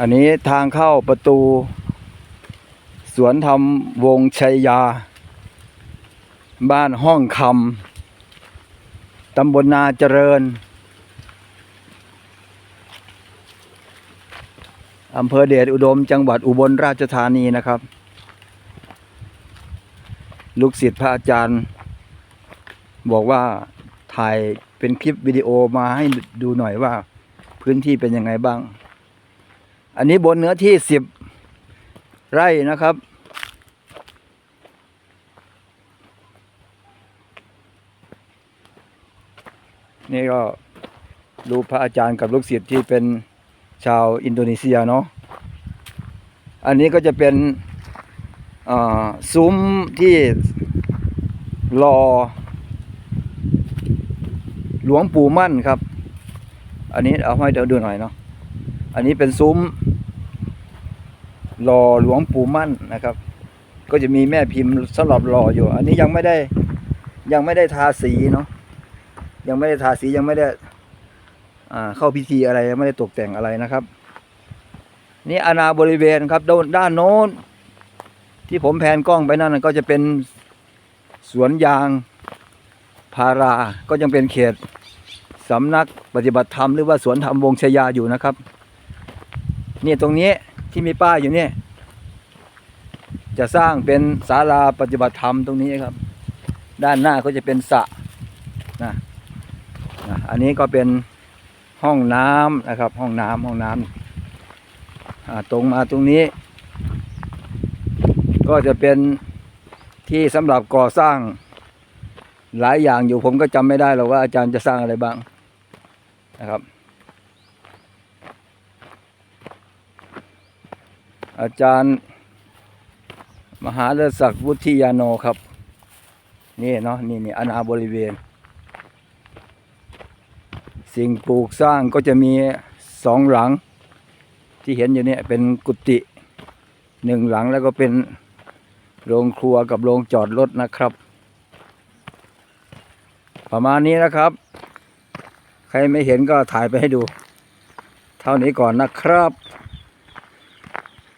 อันนี้ทางเข้าประตู สวนธรรมวงชัยยา บ้านห้องคำตำบลนาเจริญอำเภอเดชอุดมจังหวัดอุบลราชธานีนะครับ ลูกศิษย์พระอาจารย์ บอกว่าถ่ายเป็นคลิปวิดีโอมาให้ดูหน่อยว่าพื้นที่เป็นยังไงบ้าง อันนี้บนเนื้อที่สิบไร่นะครับ นี่ก็รูปพระอาจารย์กับลูกศิษย์ที่เป็นชาวอินโดนีเซียเนาะ อันนี้ก็จะเป็นซุ้มที่รอ หลวงปู่มั่นครับ อันนี้เอาให้เดี๋ยวดูหน่อยเนาะ อันนี้เป็นซุ้มรอหลวงปู่มั่นนะครับ ก็จะมีแม่พิมพ์สำหรับรออยู่ อันนี้ยังไม่ได้ยังไม่ได้ทาสีเนาะยังไม่ได้ทาสียังไม่ได้เข้าพิธีอะไรยังไม่ได้ตกแต่งอะไรนะครับ นี่อาณาบริเวณครับด้านด้านโน้น ที่ผมแผนกล้องไปนั่นก็จะเป็นสวนยางพาราก็ยังเป็นเขตสำนักปฏิบัติธรรมหรือว่าสวนธรรมวงชยาอยู่นะครับ นี่ตรงนี้ที่มีป้ายอยู่เนี่ย จะสร้างเป็นศาลาปฏิบัติธรรมตรงนี้ครับ ด้านหน้าก็จะเป็นสระนะนะอันนี้ก็เป็นห้องน้ำนะครับ ห้องน้ำห้องน้ำอ่าตรงมาตรงนี้ ก็จะเป็นที่สำหรับก่อสร้างหลายอย่างอยู่ผมก็จำไม่ได้หรอกว่าอาจารย์จะสร้างอะไรบ้างนะครับ อาจารย์ มหาฤศักดิ์วุฒิยาโนครับ นี่เนาะนี่นี่อาณาบริเวณ สิ่งปลูกสร้างก็จะมีสองหลัง ที่เห็นอยู่เนี่ยเป็นกุฏิหนึ่งหลังแล้วก็เป็นโรงครัวกับโรงจอดรถนะครับ ประมาณนี้นะครับ ใครไม่เห็นก็ถ่ายไปให้ดู เท่านี้ก่อนนะครับ